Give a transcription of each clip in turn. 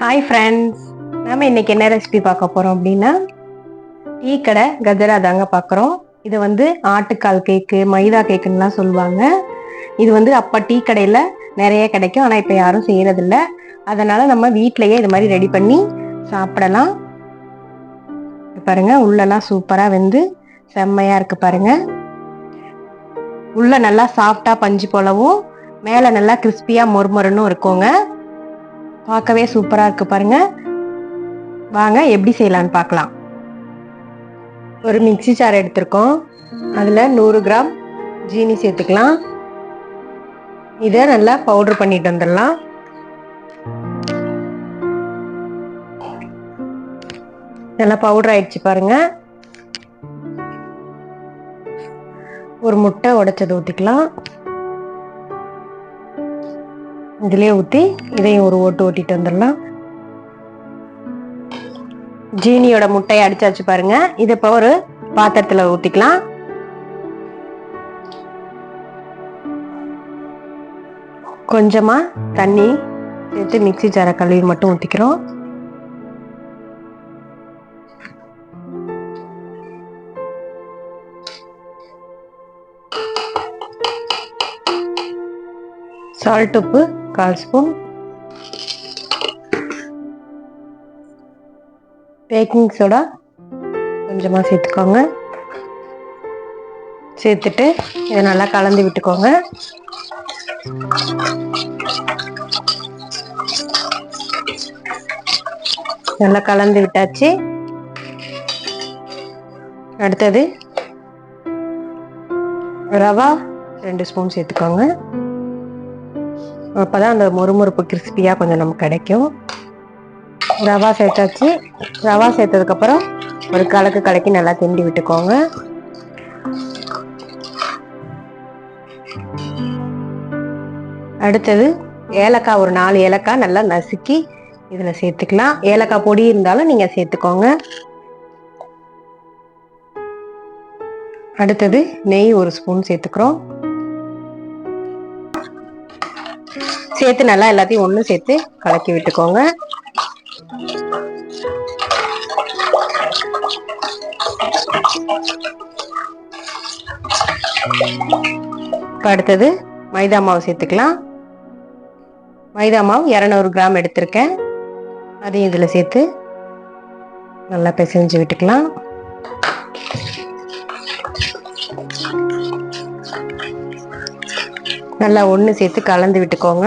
Hi friends நம்ம இன்னைக்கு என்ன ரெசிபி பார்க்க போகிறோம் அப்படின்னா டீ கடை கஜரா தாங்க பார்க்குறோம். இது வந்து ஆட்டுக்கால் கேக்கு மைதா கேக்குன்னுலாம் சொல்லுவாங்க. இது வந்து அப்போ டீ கடையில் நிறைய கிடைக்கும். ஆனால் இப்போ யாரும் செய்கிறதில்ல அதனால் நம்ம வீட்டிலையே இது மாதிரி ரெடி பண்ணி சாப்பிடலாம். பாருங்கள் உள்ளெல்லாம் சூப்பராக வெந்து செம்மையாக இருக்குது பாருங்க. உள்ள நல்லா சாஃப்டாக பஞ்சு போலவும் மேலே நல்லா கிறிஸ்பியாக மொறுமொறுன்னு இருக்குங்க. பார்க்கவே சூப்பராக இருக்கு பாருங்க. வாங்க எப்படி செய்யலான்னு பார்க்கலாம். ஒரு மிக்ஸி சார் எடுத்திருக்கோம். அதில் நூறு கிராம் ஜீனி சேர்த்துக்கலாம். இதை நல்லா பவுடர் பண்ணிட்டு வந்துடலாம். நல்லா பவுடர் ஆயிடுச்சு பாருங்க. ஒரு முட்டை உடைச்சது ஊற்றிக்கலாம் இதுலேயே ஊற்றி இதையும் ஒரு ஓட்டு ஓட்டிட்டு வந்துடலாம். ஜீனியோட முட்டையை அடிச்சாச்சு பாருங்க. இது இப்போ ஒரு பாத்திரத்தில் ஊற்றிக்கலாம் கொஞ்சமாக தண்ணி சேர்த்து மிக்சி ஜார கழுவி மட்டும் ஊற்றிக்கிறோம் சால்ட் உப்பு கால் ஸ்பூன். பேக்கிங் சோடா கொஞ்சமாக சேர்த்துக்கோங்க. சேர்த்துட்டு இதை நல்லா கலந்து விட்டுக்கோங்க. நல்லா கலந்து விட்டாச்சு. அடுத்தது ரவா ரெண்டு ஸ்பூன் சேர்த்துக்கோங்க. அப்போ தான் அந்த மொறுமொறுப்பு கிறிஸ்பியாக கொஞ்சம் நமக்கு கிடைக்கும். ரவா சேர்த்தாச்சு. ரவா சேர்த்ததுக்கப்புறம் ஒரு கலக்கு கலக்கி நல்லா திண்டி விட்டுக்கோங்க. அடுத்தது ஏலக்காய் ஒரு நாலு ஏலக்காய் நல்லா நசுக்கி இதில் சேர்த்துக்கலாம். ஏலக்காய் பொடி இருந்தாலும் நீங்கள் சேர்த்துக்கோங்க. அடுத்தது நெய் ஒரு ஸ்பூன் சேர்த்துக்கிறோம். சேர்த்து நல்லா எல்லாத்தையும் ஒன்று சேர்த்து கலக்கி விட்டுக்கோங்க. இப்போ அடுத்தது மைதா மாவு சேர்த்துக்கலாம். மைதா மாவு இரநூறு கிராம் எடுத்திருக்கேன். அதையும் இதில் சேர்த்து நல்லா பிசைஞ்சு விட்டுக்கலாம். நல்லா ஒன்று சேர்த்து கலந்து விட்டுக்கோங்க.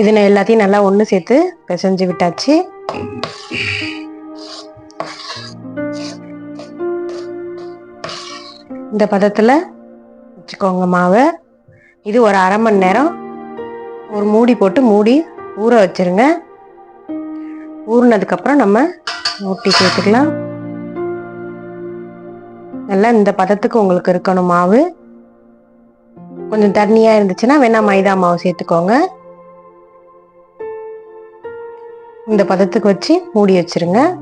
இது நான் எல்லாத்தையும் நல்லா ஒன்று சேர்த்து பிசைஞ்சு விட்டாச்சு. இந்த பதத்தில் வச்சுக்கோங்க மாவை. இது ஒரு அரை மணி நேரம். ஒரு மூடி போட்டு மூடி ஊற வச்சிருங்க. ஊறினதுக்கப்புறம் நம்ம ஊட்டி சேர்த்துக்கலாம். நல்லா இந்த பதத்துக்கு உங்களுக்கு இருக்கணும் மாவு. கொஞ்சம் தண்ணியாக இருந்துச்சுன்னா வேணா மைதா மாவு சேர்த்துக்கோங்க. இந்த பதத்துக்கு வச்சு மூடி வச்சிருங்க.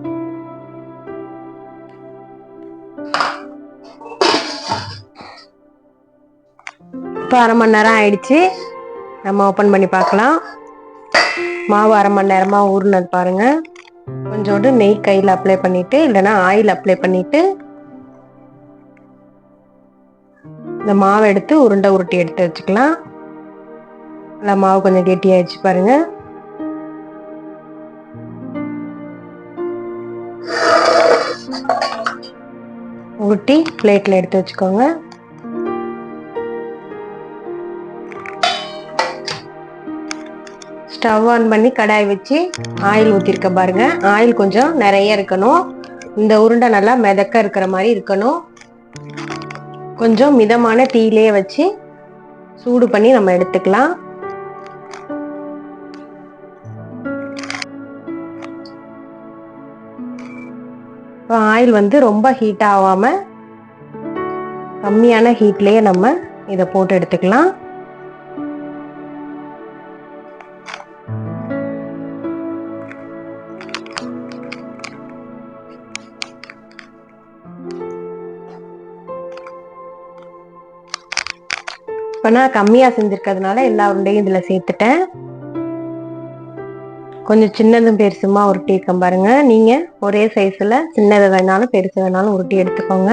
அரை மணி நேரம் ஆயிடுச்சு. நம்ம ஓப்பன் பண்ணி பார்க்கலாம். மாவு அரை மணி நேரமாக ஊறினது பாருங்க. கொஞ்சோண்டு நெய் கையில் அப்ளை பண்ணிட்டு இல்லைன்னா ஆயில் அப்ளை பண்ணிட்டு இந்த மாவை எடுத்து உருண்டை உருட்டி எடுத்து வச்சுக்கலாம். நல்லா மாவு கொஞ்சம் கெட்டியாயிடுச்சு பாருங்க. உருட்டி பிளேட்ல எடுத்து வச்சுக்கோங்க. ஸ்டவ் ஆன் பண்ணி கடாய் வச்சு ஆயில் ஊற்றிருக்க பாருங்க. ஆயில் கொஞ்சம் நிறைய இருக்கணும். இந்த உருண்டை நல்லா மிதக்க இருக்கிற மாதிரி இருக்கணும். கொஞ்சம் மிதமான தீயிலே வச்சு சூடு பண்ணி நம்ம எடுத்துக்கலாம். இப்போ ஆயில் வந்து ரொம்ப ஹீட் ஆகாம கம்மியான ஹீட்லேயே நம்ம இதை போட்டு எடுத்துக்கலாம். இப்போ நான் கம்மியாக செஞ்சுருக்கிறதுனால எல்லா உருண்டையும் இதில் சேர்த்துட்டேன். கொஞ்சம் சின்னதும் பெருசுமா உருட்டி இருக்கேன் பாருங்க. நீங்கள் ஒரே சைஸில் சின்னது வேணாலும் பெருசு வேணாலும் உருட்டி எடுத்துக்கோங்க.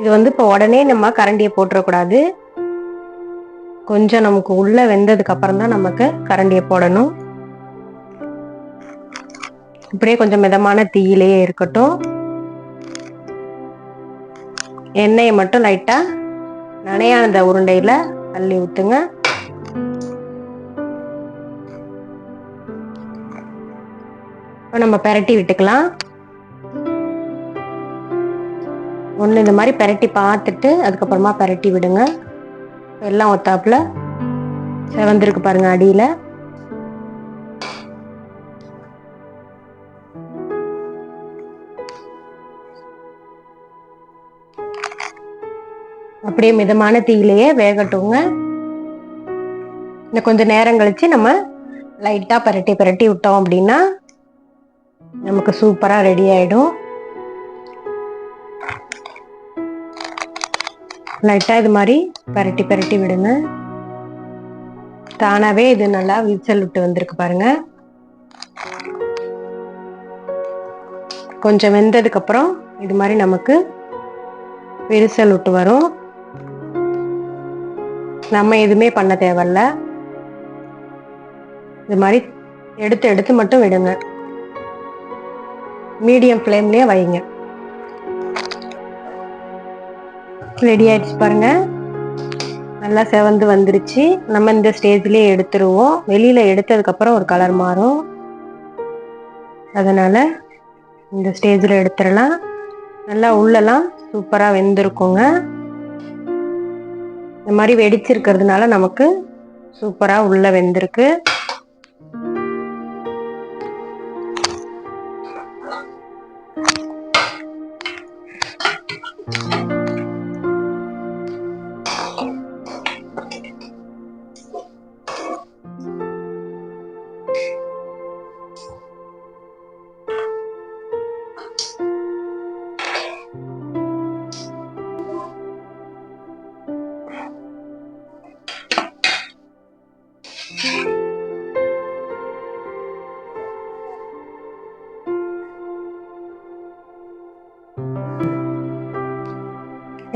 இது வந்து இப்போ உடனே நம்ம கரண்டியை போட்டுறக்கூடாது. கொஞ்சம் நமக்கு உள்ளே வெந்ததுக்கு அப்புறம் தான் நமக்கு கரண்டியை போடணும். இப்படியே கொஞ்சம் மிதமான தீயிலேயே இருக்கட்டும். எண்ணெயை மட்டும் லைட்டாக லைட்டா நனையானத உருண்டையில அள்ளி விட்டுங்க இப்போ நம்ம பெரட்டி விட்டுக்கலாம். ஒன்று இந்த மாதிரி பெரட்டி பார்த்துட்டு அதுக்கப்புறமா பெரட்டி விடுங்க. எல்லாம் ஒத்தாப்புல. செவந்திருக்கு பாருங்க அடியில். அப்படியே மிதமான தீயிலேயே வேகட்டுங்க. இன்னும் கொஞ்சம் நேரம் கழிச்சு நம்ம லைட்டாக பரட்டி பரட்டி விட்டோம் அப்படின்னா நமக்கு சூப்பராக ரெடி ஆகிடும் லைட்டாக இது மாதிரி பரட்டி பரட்டி விடுங்க. தானாகவே இது நல்லா விரிச்சல் விட்டு வந்திருக்கு பாருங்க. கொஞ்சம் வெந்ததுக்கப்புறம் இது மாதிரி நமக்கு விரிசல் விட்டு வரும். நம்ம எதுவுமே பண்ண தேவையில்ல. இது மாதிரி எடுத்து எடுத்து மட்டும் விடுங்க. மீடியம் ஃப்ளேம்லேயே வைங்க. ரெடி ஆயிடுச்சு பாருங்க. நல்லா செவந்து வந்துருச்சு. நம்ம இந்த ஸ்டேஜ்லேயே எடுத்துருவோம். வெளியில எடுத்ததுக்கப்புறம் ஒரு கலர் மாறும். அதனால இந்த ஸ்டேஜில் எடுத்துடலாம். நல்லா உள்ளெல்லாம் சூப்பராக வெந்திருக்குங்க. இந்த மாதிரி வெடிச்சிருக்கிறதுனால நமக்கு சூப்பராக உள்ள வெந்திருக்கு.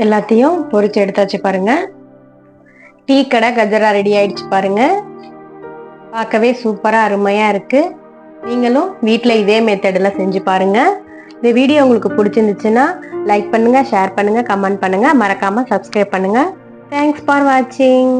எல்லாத்தையும் பொறிச்சு எடுத்தாச்சு பாருங்க. டீ கடை கஜரா ரெடி ஆயிடுச்சு பாருங்க. பார்க்கவே சூப்பரா அருமையா இருக்கு. நீங்களும் வீட்டில் இதே மெத்தடில் செஞ்சு பாருங்க. இந்த வீடியோ உங்களுக்கு பிடிச்சிருந்துச்சுன்னா லைக் பண்ணுங்க ஷேர் பண்ணுங்க கமெண்ட் பண்ணுங்க. மறக்காம சப்ஸ்கிரைப் பண்ணுங்க. தேங்க்ஸ் ஃபார் வாட்சிங்